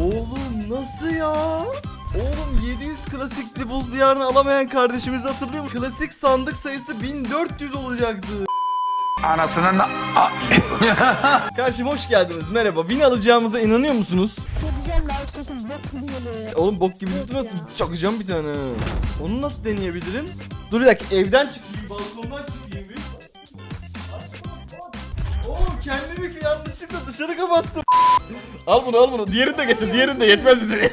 Oğlum nasıl ya? Oğlum 700 klasikli buz diyarını alamayan kardeşimizi hatırlıyor musun? Klasik sandık sayısı 1400 olacaktı. Anasının Kardeşim hoş geldiniz. Merhaba. Win alacağımıza inanıyor musunuz? Gideceğim ben sesim bok gibi. Oğlum bok gibi tutmasın. Çakacağım bir tane. Onu nasıl deneyebilirim? Dur bir dakika evden çıkayım. Balkondan çıkayım bir. Oğlum kendimi ki yanlışlıkla dışarı kapattım. al bunu al bunu. Diğerini de getir. Diğerini de yetmez bize.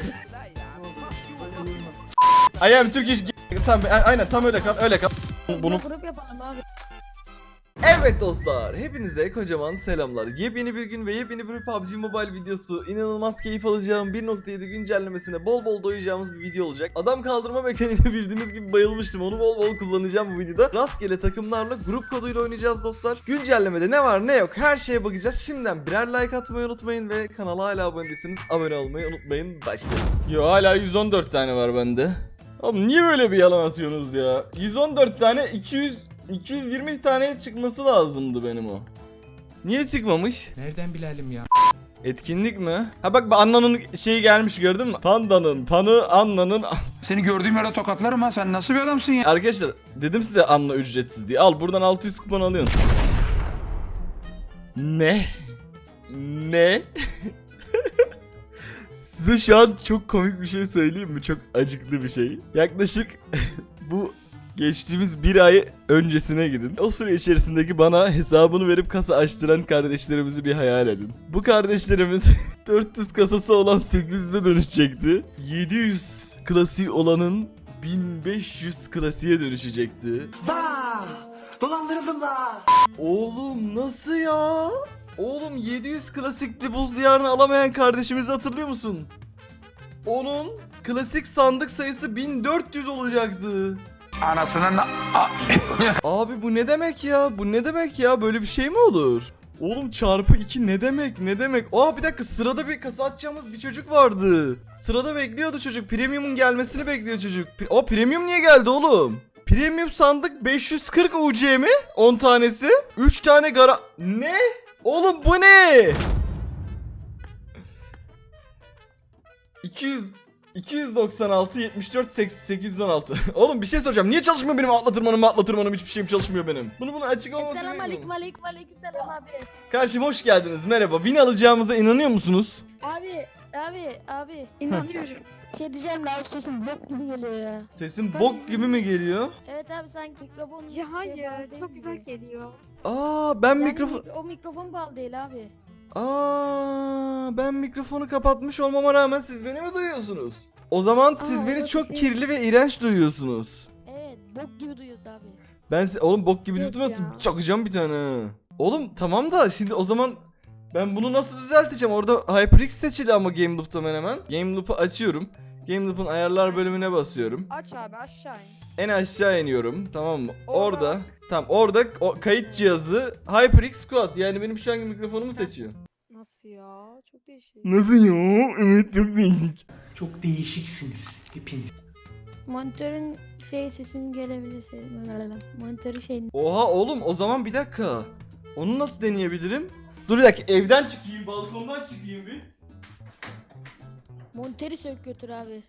I am Turkish g- Tam aynen tam öyle kal. Öyle kal. Bunu Grup yapalım abi. Evet dostlar, hepinize kocaman selamlar. Yepyeni bir gün ve yepyeni bir PUBG Mobile videosu. İnanılmaz keyif alacağım 1.7 güncellemesine bol bol doyacağımız bir video olacak. Adam kaldırma mekaniğine bildiğiniz gibi bayılmıştım. Onu bol bol kullanacağım bu videoda. Rastgele takımlarla grup koduyla oynayacağız dostlar. Güncellemede ne var ne yok her şeye bakacağız. Şimdiden birer like atmayı unutmayın ve kanala hala abone değilseniz abone olmayı unutmayın. Başlayalım. Yo hala 114 tane var bende. Oğlum niye böyle bir yalan atıyorsunuz ya? 114 tane 200 220 taneye çıkması lazımdı benim o. Niye çıkmamış? Nereden bilelim ya? Etkinlik mi? Ha bak Anna'nın şeyi gelmiş gördün mü? Panda'nın, Pan'ı, Anna'nın... Seni gördüğüm yere tokatlarım ha. Sen nasıl bir adamsın ya? Arkadaşlar dedim size Anna ücretsiz diye. Al buradan 600 kupon alıyorsun. Ne? Ne? Size şu an çok komik bir şey söyleyeyim mi? Çok acıklı bir şey. Yaklaşık bu geçtiğimiz bir ay öncesine gidin. O süre içerisindeki bana hesabını verip kasa açtıran kardeşlerimizi bir hayal edin. Bu kardeşlerimiz 400 kasası olan 800'e dönüşecekti. 700 klasiği olanın 1500 klasiğe dönüşecekti. Dolandırıldım da. Oğlum nasıl ya? Oğlum 700 klasikli buz diyarını alamayan kardeşimizi hatırlıyor musun? Onun klasik sandık sayısı 1400 olacaktı. Anasının Abi bu ne demek ya? Bu ne demek ya? Böyle bir şey mi olur? Oğlum çarpı 2 ne demek? Ne demek? Aa bir dakika sırada bir kasa atacağımız bir çocuk vardı. Sırada bekliyordu çocuk. Premium'un gelmesini bekliyor çocuk. O premium niye geldi oğlum? Premium sandık 540 UC mi? 10 tanesi. 3 tane gara... Ne? Oğlum bu ne? 200 296 74 816. Oğlum bir şey soracağım. Niye çalışmıyor benim atla tırmanım atla tırmanım hiçbir şeyim çalışmıyor benim. Bunu bunu açık olması Selam aleyküm aleyküm aleyküm selam abi. Karşıma hoş geldiniz. Merhaba. Win alacağımıza inanıyor musunuz? Abi abi abi inanıyorum. Şey diyeceğim de abi sesim bok gibi geliyor ya. Sesim bok gibi mi geliyor? Evet abi sanki mikrofon Ya şey hayır, değil çok güzel geliyor. Aa ben Yani mikrofon... mik- o mikrofon bağlı değil abi. Aa ben mikrofonu kapatmış olmama rağmen siz beni mi duyuyorsunuz? O zaman siz Aa, beni evet, çok evet. kirli ve iğrenç duyuyorsunuz. Evet bok gibi duyuyoruz abi. Ben si- oğlum bok gibi Yok tutmasın. ya. Çakacağım bir tane. Oğlum tamam da şimdi o zaman ben bunu nasıl düzelteceğim? Orada HyperX seçili ama Game Loop'ta ben hemen. Game Loop'u açıyorum. Game Loop'un ayarlar bölümüne basıyorum. Aç abi aşağı in. En aşağı iniyorum. Tamam mı? Orada. Orada. Tamam orada o kayıt cihazı HyperX Squad yani benim şu anki mikrofonumu seçiyor. Nasıl ya? Çok değişik. Nasıl ya? Evet çok değişik. Çok değişiksiniz hepiniz. Monitörün şey sesin gelebilirse. Monitörü şey. Oha oğlum o zaman bir dakika. Onu nasıl deneyebilirim? Dur bir dakika evden çıkayım balkondan çıkayım bir. Monitörü sök götür abi.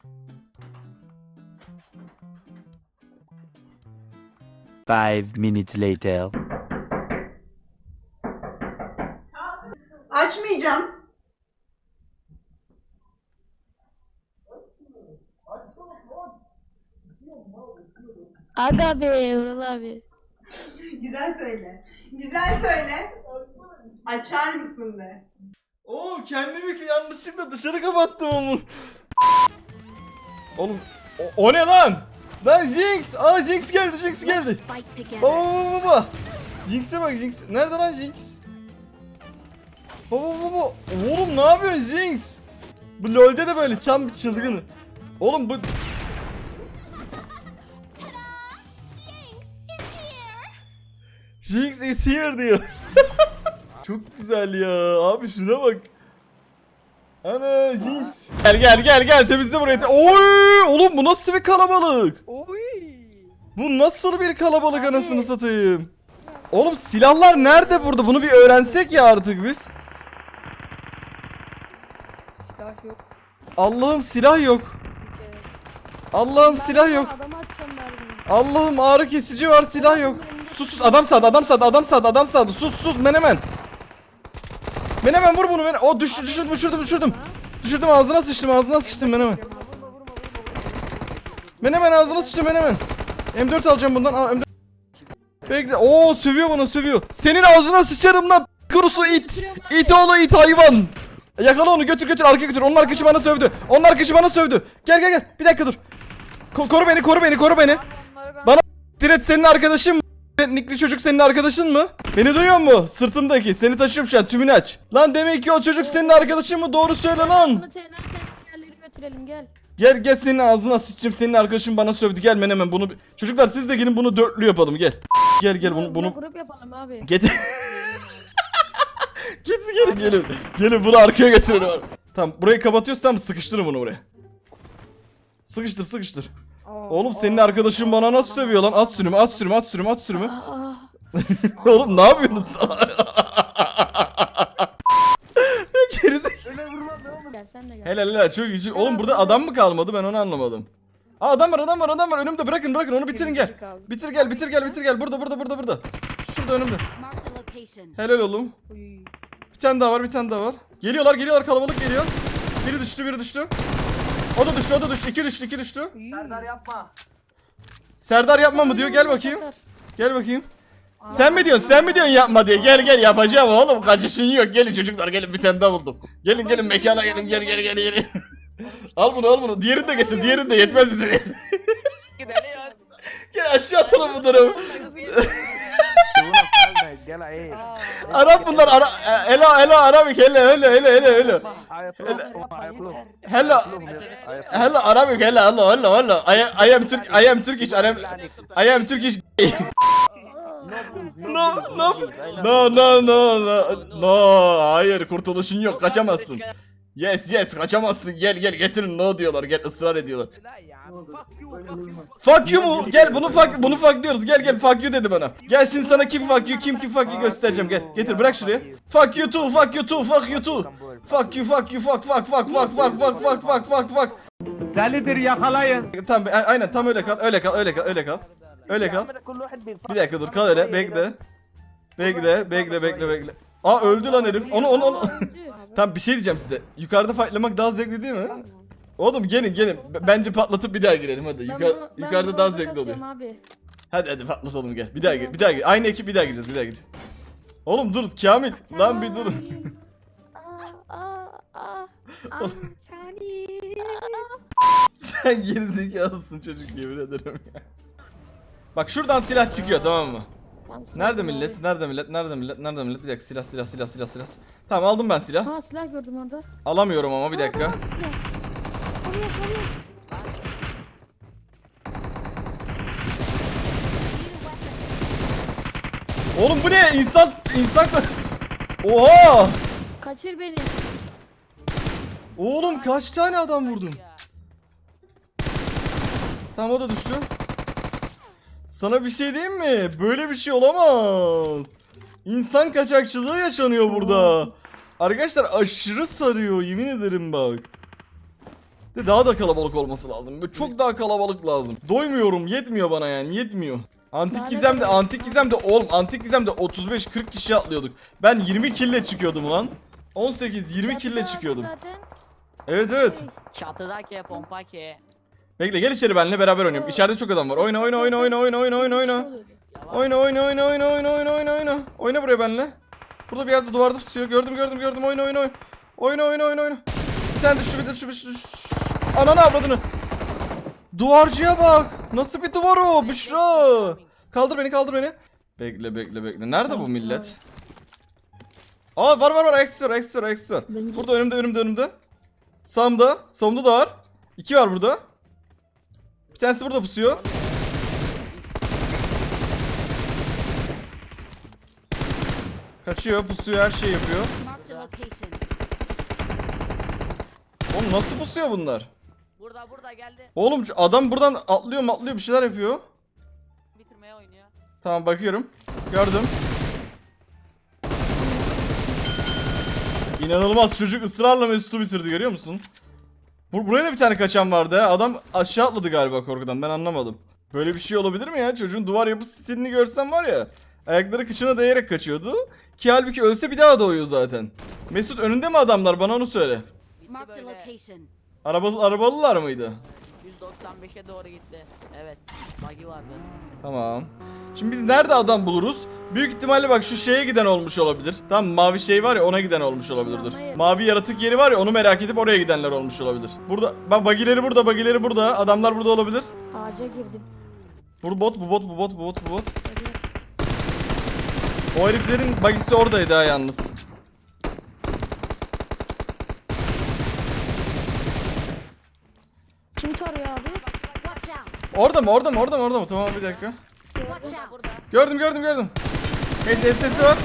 Five minutes later. Açmayacağım. Aga be Ural abi. Güzel söyle. Güzel söyle. Açar mısın be? Oğlum kendimi ki yanlışlıkla dışarı kapattım onu. Oğlum o, o ne lan? Lan Jinx! Aa Jinx geldi Jinx geldi. Baba baba baba. Jinx'e bak Jinx. Nerede lan Jinx? Baba baba. Oğlum ne yapıyorsun Jinx? Bu LoL'de de böyle çam bir çılgın. Oğlum bu... Jinx is here diyor. Çok güzel ya. Abi şuna bak. Ana Jinx. Gel gel gel gel temizle burayı. Oy! Oğlum bu nasıl bir kalabalık? Oy. Bu nasıl bir kalabalık anasını satayım? Oğlum silahlar nerede burada? Bunu bir öğrensek ya artık biz. Silah yok. Allah'ım silah yok. Allah'ım silah yok. Allah'ım ağrı kesici var silah yok. Sus sus adam sağdı adam sağdı adam sağdı adam sağdı sus sus menemen. Menemen vur bunu menemen. O düş, düşürdüm düşürdüm düşürdüm. Düşürdüm ağzına sıçtım ağzına sıçtım menemen. Menemen ağzına sıçtım menemen. M4 alacağım bundan. Aa, M4. Bekle. Oo sövüyor bana sövüyor. Senin ağzına sıçarım lan. Kurusu it. İt oğlu it hayvan. Yakala onu götür götür arkaya götür. Onun arkadaşı bana sövdü. Onun arkadaşı bana sövdü. Gel gel gel. Bir dakika dur. Ko- koru beni koru beni koru beni. Ben Bana- Diret senin arkadaşın mı? Nikli çocuk senin arkadaşın mı? Beni duyuyor mu? Sırtımdaki. Seni taşıyorum şu an tümünü aç. Lan demek ki o çocuk senin arkadaşın mı? Doğru söyle lan. Bunu tenha tenha yerleri götürelim gel. Gel gel senin ağzına sıçayım. Senin arkadaşın bana sövdü. Gel hemen bunu. Çocuklar siz de gelin bunu dörtlü yapalım gel. Gel gel bunu bunu. grup yapalım abi. Getir. Getir gelin gelin. Gelin bunu arkaya getirin. Tamam burayı kapatıyoruz tamam sıkıştırın bunu buraya. Sıkıştır sıkıştır. Oğlum senin arkadaşın bana nasıl sövüyor lan? At sürümü at sürümü at sürümü at sürümü. Oğlum ne yapıyorsunuz? Gerizekalı. gel sen de gel. Helal helal çok iyi. Oğlum burada adam mı kalmadı ben onu anlamadım. Aa adam var adam var adam var önümde bırakın bırakın onu bitirin gel. Bitir gel bitir gel bitir gel burada burada burada burada. Şurada önümde. Helal oğlum. Bir tane daha var bir tane daha var. Geliyorlar geliyorlar kalabalık geliyor. Biri düştü biri düştü. O da düştü o da düştü iki düştü iki düştü. Serdar yapma. Serdar yapma mı diyor gel bakayım. Gel bakayım. Sen mi diyorsun? Sen mi diyorsun yapma diye? Gel gel yapacağım oğlum. Kaçışın yok. Gelin çocuklar gelin bir tane daha buldum. Gelin gelin mekana gelin gel gel gel gel. al bunu al bunu. Diğerini de getir. Diğerini de yetmez bize. gel aşağı atalım bunları. Arap bunlar ara Elo elo Arabik hele hele hele hele hele. Hello. Hello Arabik hele hello hello hello. I, I am Türk I am Turkish I am I am Turkish. no no no no no no no hayır kurtuluşun yok kaçamazsın. Yes yes kaçamazsın gel gel getirin no diyorlar gel ısrar ediyorlar. Fuck you mu? Gel bunu fuck bunu fuck diyoruz. Gel gel fuck you dedi bana. Gel şimdi sana kim fuck you kim kim fuck you göstereceğim gel. Getir bırak şuraya. Fuck you too fuck you too fuck you too. Fuck you fuck you fuck fuck fuck fuck fuck fuck fuck fuck fuck fuck. Delidir yakalayın. Tam a- aynen tam öyle kal öyle kal öyle kal öyle kal. Öyle kal. Bir dakika dur kal öyle bekle. Bekle bekle bekle bekle. Aa öldü lan herif. Onu onu onu. Tamam bir şey diyeceğim size. Yukarıda fightlamak daha zevkli değil mi? Oğlum gelin gelin. B- Bence patlatıp bir daha girelim hadi. Ben bunu- ben yukarıda bunu daha orada zevkli oluyor. Abi. Hadi hadi patlatalım gel. Bir daha gir. Bir daha gir. Aynı ekip bir daha gireceğiz. Bir daha gireceğiz. Oğlum dur Kamil. Lan bir durun. Aa, aa, aa. Aa, Çani. Sen gerizekalısın çocuk yemin ederim ya. Bak şuradan silah çıkıyor tamam mı? Tamam, Nerede sakin millet? abi. Nerede millet? Nerede millet? Nerede millet? Bir dakika silah silah silah silah silah. Tamam aldım ben silah. Ha silah gördüm orada. Alamıyorum ama bir dakika. Oğlum bu ne? İnsan insan Oha! Kaçır beni. Oğlum kaç tane adam vurdum? Tamam o da düştü. Sana bir şey diyeyim mi? Böyle bir şey olamaz. İnsan kaçakçılığı yaşanıyor burada. Arkadaşlar aşırı sarıyor yemin ederim bak. De daha da kalabalık olması lazım. Böyle çok daha kalabalık lazım. Doymuyorum, yetmiyor bana yani, yetmiyor. Antik gizemde, antik gizemde oğlum, antik gizemde 35-40 kişi atlıyorduk. Ben 20 kille çıkıyordum lan. 18 20 kille çıkıyordum. Evet evet. Çatıdaki pompa ki. Bekle gel içeri benimle beraber oynayalım. İçeride çok adam var. Oyna oyna oyna oyna oyna oyna oyna oyna. Oyna oyna oyna oyna oyna oyna oyna oyna. Oyna buraya benimle. Burada bir yerde duvarda pusuyor. Gördüm gördüm gördüm. Oyna oyna oyna. Oyna oyna oyna oyna. Bir tane düştü bir düştü bir düştü. Ananı avradını. Duvarcıya bak. Nasıl bir duvar o Büşra. Kaldır beni kaldır beni. Bekle bekle bekle. Nerede bu millet? Aa var var var ekstra ekstra ekstra Burada önümde önümde önümde. Sağımda. Solumda da var. İki var burada. Bir tanesi burada pusuyor. Kaçıyor, pusuyor, her şey yapıyor. Oğlum nasıl pusuyor bunlar? Burada burada geldi. Oğlum adam buradan atlıyor atlıyor bir şeyler yapıyor. Bitirmeye oynuyor. Tamam bakıyorum. Gördüm. İnanılmaz çocuk ısrarla Mesut'u bitirdi görüyor musun? Bur buraya da bir tane kaçan vardı ha. Adam aşağı atladı galiba korkudan. Ben anlamadım. Böyle bir şey olabilir mi ya? Çocuğun duvar yapı stilini görsem var ya. Ayakları kıçına değerek kaçıyordu. Ki halbuki ölse bir daha doğuyor zaten. Mesut önünde mi adamlar? Bana onu söyle. A böyle location. Araba, arabalılar mıydı? 195'e doğru gitti. Evet. Buggy vardı. Tamam. Şimdi biz nerede adam buluruz? Büyük ihtimalle bak şu şeye giden olmuş olabilir. Tamam mavi şey var ya ona giden olmuş olabilir dur. Hayır. Mavi yaratık yeri var ya onu merak edip oraya gidenler olmuş olabilir. Burada bak bagileri burada bagileri burada. Adamlar burada olabilir. Ağaca girdim. Bu bot bu bot bu bot bu bot bu bot. O heriflerin bagisi oradaydı ha yalnız. Kim tarıyor abi? Watch out. Orada mı orada mı orada mı orada mı? Tamam bir dakika. Burada. Gördüm gördüm gördüm. Neyse sesi var.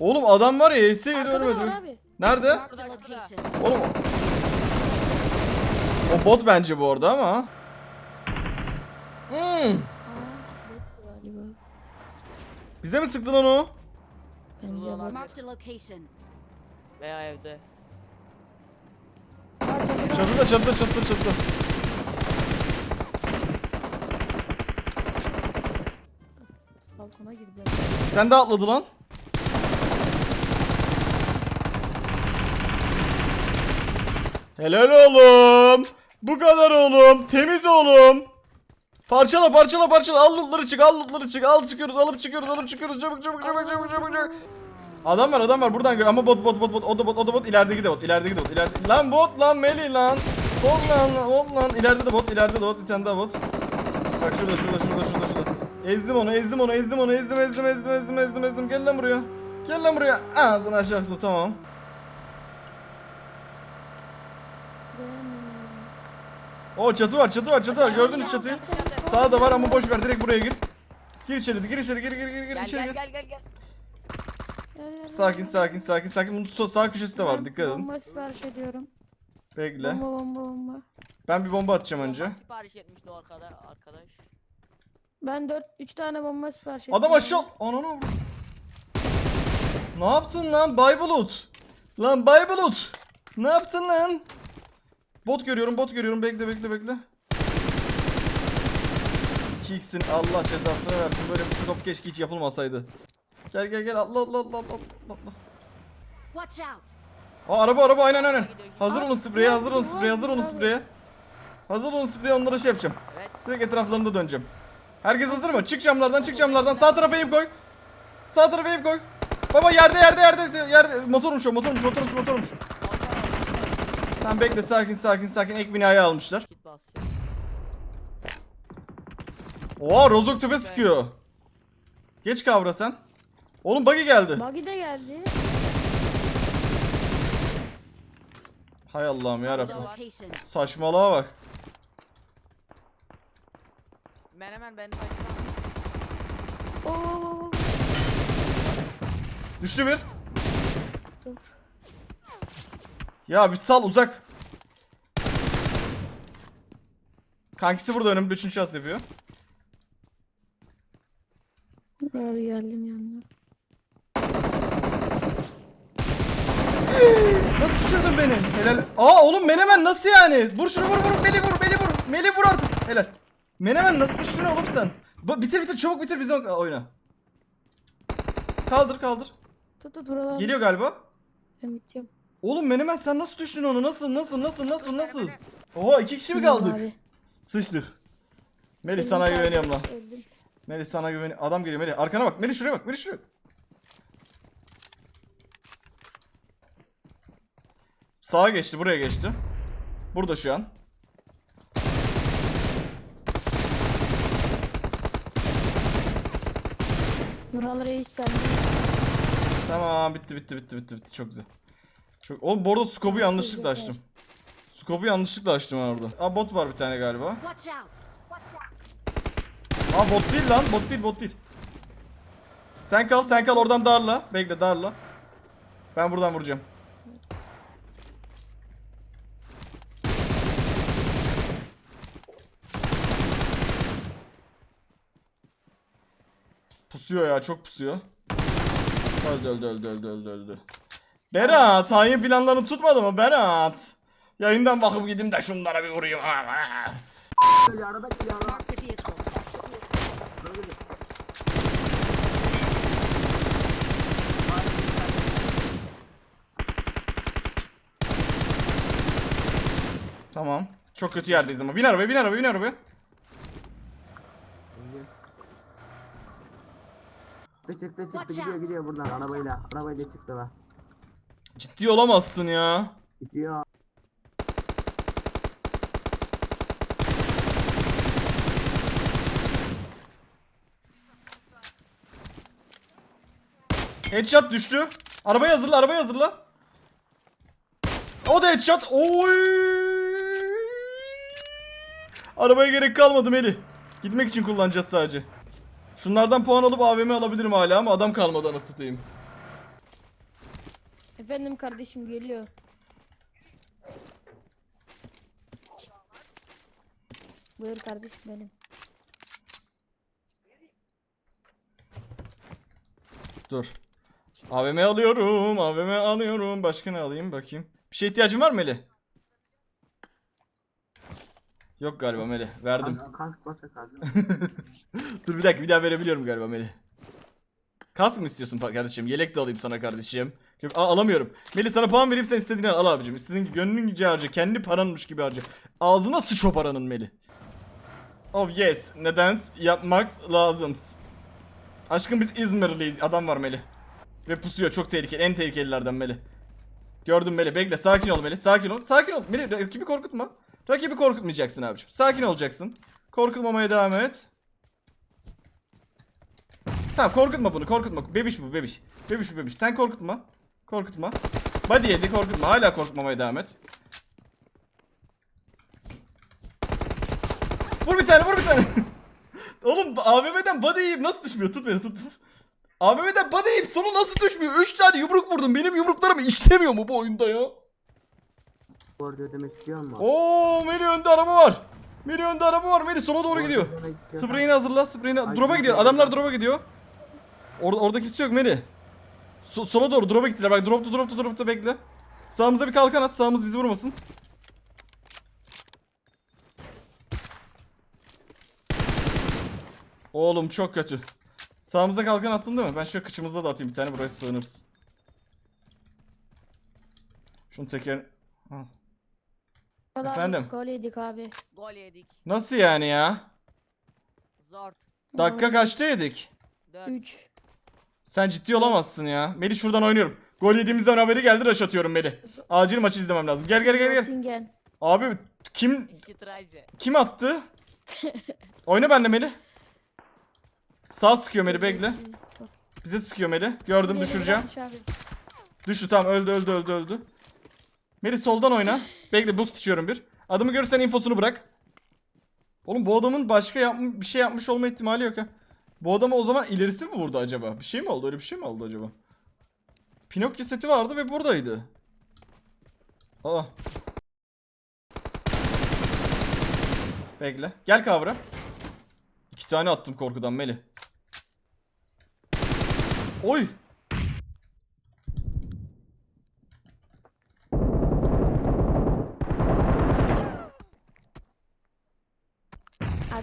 Oğlum adam var ya HS'ye Arkada ölmedi. Nerede? Oğlum o bot bence bu arada ama. Hmm. Bize mi sıktın onu? Bence. Veya evde. Çatıda çatıda çatıda çatıda. Balkona girdi. Sen de atladı lan. Helal oğlum. Bu kadar oğlum. Temiz oğlum. Parçala parçala parçala. Al lootları çık al lootları çık. Al çıkıyoruz alıp çıkıyoruz alıp çıkıyoruz. Çabuk çabuk çabuk çabuk çabuk çabuk. Adam var adam var. Buradan gör. Ama bot bot bot bot. O da bot o da bot. İlerideki de bot ilerideki de bot. İleride lan bot lan Meli lan. Bot lan bot lan. İleride de bot ileride de bot. Bir tane daha bot. Bak şurada şurada şurada şurada şurada. Ezdim onu ezdim onu ezdim onu ezdim ezdim ezdim ezdim ezdim ezdim. Gel lan buraya. Gel lan buraya. Ağzını aşağı attım tamam. O çatı var çatı var çatı var. Gördünüz çatıyı? Sağda var ama boş ver. Direkt buraya gir. Gir içeri gir içeri gir gir gir gir içeri gir. gel gel gel. Sakin sakin sakin sakin. Bunun sol- sağ köşesi de var dikkat edin. Bomba sipariş ediyorum. Bekle. Bomba bomba bomba. Ben bir bomba atacağım önce. Sipariş etmişti o arkada arkadaş. Ben 4 3 tane bomba sipariş ettim. Adam aşağı. Ananı. Ne yaptın lan Bay Bulut? Lan Bay Bulut. Ne yaptın lan? Bot görüyorum bot görüyorum bekle bekle bekle. Kicksin Allah cezasını versin böyle bir stop keşke hiç yapılmasaydı. Gel gel gel atla atla atla atla atla. Watch out. Aa araba araba aynen aynen. Hazır olun spreye hazır olun spreye hazır olun spreye. Hazır olun spreye onlara şey yapacağım. Direkt etraflarında döneceğim. Herkes hazır mı? Çık camlardan çık camlardan. Sağ tarafa eğim koy. Sağ tarafa eğim koy. Baba yerde yerde yerde yerde motormuş o motormuş motormuş motormuş. Sen bekle sakin sakin sakin ek binayı almışlar. Oha rozok tepe sıkıyor. Geç kavra sen. Oğlum buggy geldi. Buggy de geldi. Hay Allah'ım ya Rabbim. Saçmalığa bak. Menemen ben Oo. Düştü bir. Dur. Ya bir sal uzak. Kankisi burada önümde üçüncü şans yapıyor. Abi geldim yanına. Nasıl düşürdün beni? Helal. Aa oğlum Menemen nasıl yani? Vur şunu vur vur Meli vur Meli vur. Meli vur artık. Helal. Menemen nasıl düştün oğlum sen? Ba- bitir bitir çabuk bitir bizi o- oyna. Kaldır kaldır. Tut tut buralar. Geliyor galiba. Ben bitiyorum. Oğlum Menemen sen nasıl düştün onu? Nasıl nasıl nasıl nasıl nasıl? Oha iki kişi mi kaldık? Abi. Sıçtık. Melih sana güveniyorum lan. Öldüm. Melih sana güveniyorum. Adam geliyor Melih. Arkana bak. Melih şuraya bak. Melih şuraya bak. Sağa geçti. Buraya geçti. Burada şu an. Nural Reis sen. Tamam bitti bitti bitti bitti bitti. Çok güzel. Çok... Oğlum bu arada scope'u yanlışlıkla açtım. Scope'u yanlışlıkla açtım ben orada. Aa bot var bir tane galiba. Aa bot değil lan. Bot değil bot değil. Sen kal sen kal oradan darla. Bekle darla. Ben buradan vuracağım. Pusuyor ya çok pusuyor. Öldü öldü öldü öldü öldü öldü. Berat hain planlarını tutmadı mı Berat? Yayından bakıp gideyim de şunlara bir vurayım. The vehicle. Tamam. Çok kötü yerdeyiz ama. Bin arabaya bin arabaya bin arabaya. Çıktı çıktı çıktı gidiyor gidiyor buradan arabayla. Arabayla çıktı be. Ciddi olamazsın ya. Gidiyor. Headshot düştü. Arabayı hazırla arabayı hazırla. O da headshot. Oy. Arabaya gerek kalmadı Melih. Gitmek için kullanacağız sadece. Şunlardan puan alıp AVM alabilirim hala ama adam kalmadı anasını satayım. Efendim kardeşim geliyor. Buyur kardeşim benim. Dur. AVM alıyorum. AVM alıyorum. Başka ne alayım bakayım. Bir şey ihtiyacın var mı Melih? Yok galiba Melih. Verdim. Kask, kask. Dur bir dakika bir daha verebiliyorum galiba Melih. Kask mı istiyorsun kardeşim? Yelek de alayım sana kardeşim. Aa, alamıyorum. Melih sana puan vereyim sen istediğini al, abicim. İstediğin gönlün gibi harca. Kendi paranmış gibi harca. Ağzına sıç o paranın Melih. Oh yes. Neden yapmak lazım. Aşkım biz İzmirliyiz. Adam var Melih. Ve pusuyor çok tehlikeli. En tehlikelilerden Melih. Gördüm Melih. Bekle. Sakin ol Melih. Sakin ol. Sakin ol. Melih rakibi korkutma. Rakibi korkutmayacaksın abicim. Sakin olacaksın. Korkutmamaya devam et. Tamam korkutma bunu korkutma. Bebiş bu bebiş. Bebiş bu bebiş. Sen korkutma. Korkutma. Body yedi korkutma. Hala korkutmamaya devam et. Vur bir tane vur bir tane. Oğlum AVM'den body yiyip nasıl düşmüyor? Tut beni tut tut. AVM'den body yiyip sonu nasıl düşmüyor? 3 tane yumruk vurdum. Benim yumruklarım işlemiyor mu bu oyunda ya? Borcu ödemek istiyor mu? Oo Meli önde araba var. Meli önde araba var. Meli sola doğru gidiyor. Spreyini hazırla. Spreyini. Drop'a gidiyor. Adamlar drop'a gidiyor. Orada orada kimse yok Meli. So- sola doğru drop'a gittiler. Bak drop'ta drop'ta drop'ta bekle. Sağımıza bir kalkan at. Sağımız bizi vurmasın. Oğlum çok kötü. Sağımıza kalkan attın değil mi? Ben şöyle kıçımızda da atayım bir tane buraya sığınırız. Şunu teker... Ha. Vallahi Efendim? Gol yedik abi. Gol yedik. Nasıl yani ya? Zor. Dakika kaçta yedik? 4. 3. Sen ciddi olamazsın ya. Melih şuradan oynuyorum. Gol yediğimizden haberi geldi rush atıyorum Melih. Acil maçı izlemem lazım. Gel gel gel gel. Göttingen. Abi kim kim attı? Oyna benle Melih. Sağ sıkıyor Melih bekle. Bize sıkıyor Melih. Gördüm düşüreceğim. abi. Düştü tamam öldü öldü öldü öldü. Melih soldan oyna. Bekle boost içiyorum bir. Adamı görürsen infosunu bırak. Oğlum bu adamın başka yapm bir şey yapmış olma ihtimali yok ha. Bu adama o zaman ilerisi mi vurdu acaba? Bir şey mi oldu? Öyle bir şey mi oldu acaba? Pinokyo seti vardı ve buradaydı. Aa. Bekle. Gel kavra. İki tane attım korkudan Melih. Oy.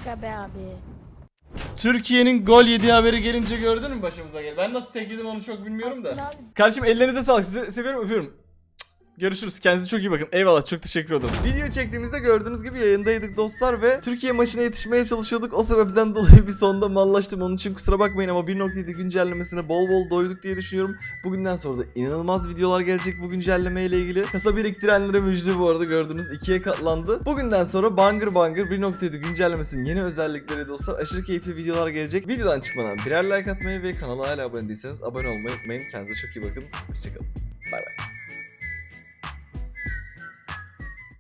Aga be abi. Türkiye'nin gol yediği haberi gelince gördün mü başımıza gel. Ben nasıl tek yedim onu çok bilmiyorum da. Kardeşim ellerinize sağlık. Sizi seviyorum öpüyorum. Görüşürüz. Kendinize çok iyi bakın. Eyvallah. Çok teşekkür ederim. Video çektiğimizde gördüğünüz gibi yayındaydık dostlar ve Türkiye maçına yetişmeye çalışıyorduk. O sebepten dolayı bir sonda mallaştım. Onun için kusura bakmayın ama 1.7 güncellemesine bol bol doyduk diye düşünüyorum. Bugünden sonra da inanılmaz videolar gelecek bu güncelleme ile ilgili. Kasa biriktirenlere müjde bu arada gördüğünüz ikiye katlandı. Bugünden sonra bangır bangır 1.7 güncellemesinin yeni özellikleri dostlar aşırı keyifli videolar gelecek. Videodan çıkmadan birer like atmayı ve kanala hala abone değilseniz abone olmayı unutmayın. Kendinize çok iyi bakın. Hoşçakalın. Bay bay.